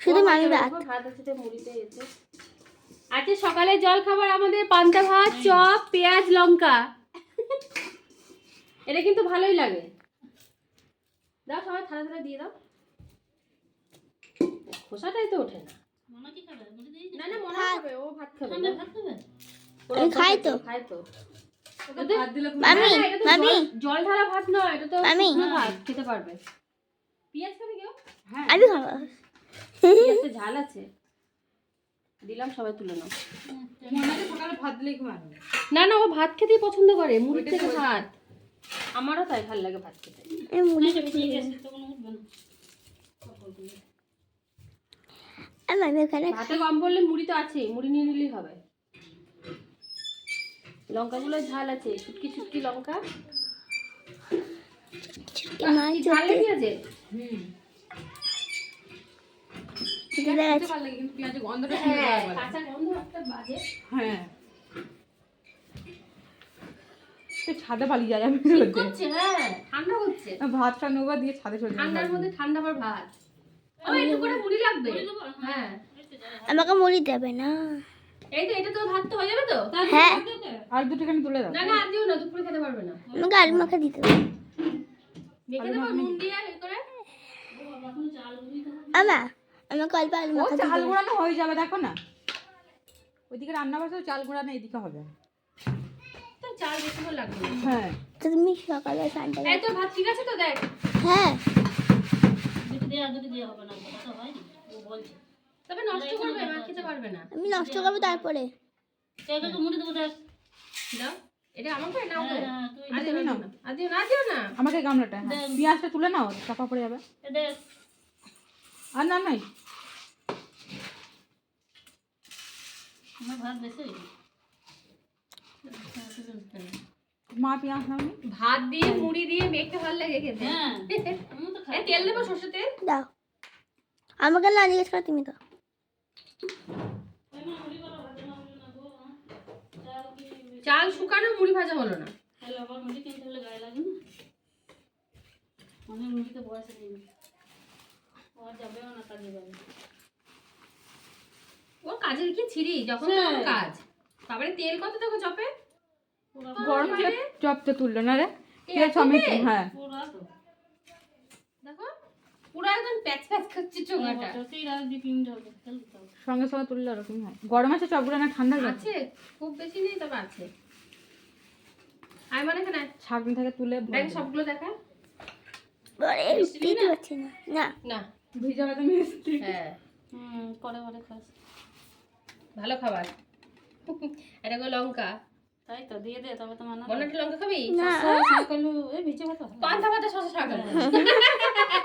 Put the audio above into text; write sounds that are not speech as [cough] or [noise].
শুধু মামি ভাত। ভাত ভাত আছে মুড়িতে এসে আজকে সকালে জল খাবার আমাদের পান্তা ভাত চপ পেঁয়াজ লঙ্কা। এটা কিন্তু ভালোই লাগে। দাও সবাই থালা থালা দিয়ে দাও। খোসাটাই তো ওঠে না। না না মনে হবে ও ভাত খাবে। না। ওর খাই তো। খাই তো। ভাত দিলে খুব- মামি না, না, এটা তো মামি। জল- ঢালা ভাত নয় এটা তো মামি। ভাত খেতে পারবে। পেঁয়াজ খাবে কেউ? হ্যাঁ। আমি খাব। [laughs] ঝাল আছে। দিলাম সবাই তুলে নাও। না না ও ভাত খেতেই পছন্দ করে মুড়ির থেকে ভাত। আমারও তাই ভালো লাগে ভাত খেতে। ভাতে কম পড়লে মুড়ি তো আছেই মুড়ি নিয়ে নিলেই হবে। লঙ্কাগুলো ঝাল আছে ছুটকি ছুটকি লঙ্কা। ঝাল লেগে আছে। হুম। গেছে হ্যাঁ হ্যাঁ। ছাদে পালিয়ে যায় আমি হ্যাঁ ঠান্ডা হচ্ছে। ভাতটা নেব দিয়ে ছাদে চলে ঠান্ডার মধ্যে ঠান্ডা আবার ভাত। একটু করে মুড়ি লাগবে। হ্যাঁ। আমাকে মুড়ি দেবে না। এই তো এটা তো ভাত তো হয়ে যাবে তো? হ্যাঁ। আর দুটোখানি তুলে দাও। না না আর দিও না দুপুরে খেতে পারবে না। আমাকে আলু মাখা দিতে হবে। মেখে দেবো নুন দিয়ে করে। আমা আমাকে অল্প আলু ও চাল হবে গুঁড়ানো হয়ে যাবে দেখো না। ওইদিকে রান্না বসে চাল গুঁড়ানো এদিকে হবে। তো চাল বেশি লাগবে না। হ্যাঁ। তো তুমি সকালে ঠান্ডা এই তো ভাত ঠিক আছে তো দেখ। হ্যাঁ। তবে নষ্ট করবে খেতে পারবে। না। আমি নষ্ট করব তারপরে। দাও। এটা আমাকে আর তুমি নাও। না। আর দিও না দিও না। আমাকে গামলাটা। হ্যাঁ পেঁয়াজটা তুলে নাও চাপা পড়ে যাবে। আর না নাই। মা পেঁয়াজ নাও ভাত দিয়ে মুড়ি দিয়ে মেখে ভালো লাগে খেতে। এই তেল দেবো সর্ষে তেল? দাও। আমাকে না জিজ্ঞেস করো তুমি তো চাল শুকানো মুড়ি ভাজা হলো না। ও কাজের কি ছিড়ি যখন তখন কাজ। তারপরে তেল কত দেখো চপে? গরম তেলে চপটা তুললো না রে? এই তেল সমেত হ্যাঁ। দেখো পুরো একদম প্যাচ প্যাচ করছে চোঙাটা সঙ্গে সঙ্গে তুললে ওরকম হয়। গরম আছে চপগুলো না ঠান্ডা আছে খুব বেশি নেই তবে আছে। আই মানে এখানে ছাগনি থেকে তুলে দেখ সবগুলো দেখা? না? না। না। ভিজাবে তো মিষ্টি। হ্যাঁ। ভালো খাবার। এটা গো লঙ্কা। তাই তো দিয়ে দে তবে তো মানা লঙ্কা খাবি? না। কালু এই ভিজে ভাত পান্তা পাতা শশা শাক [laughs]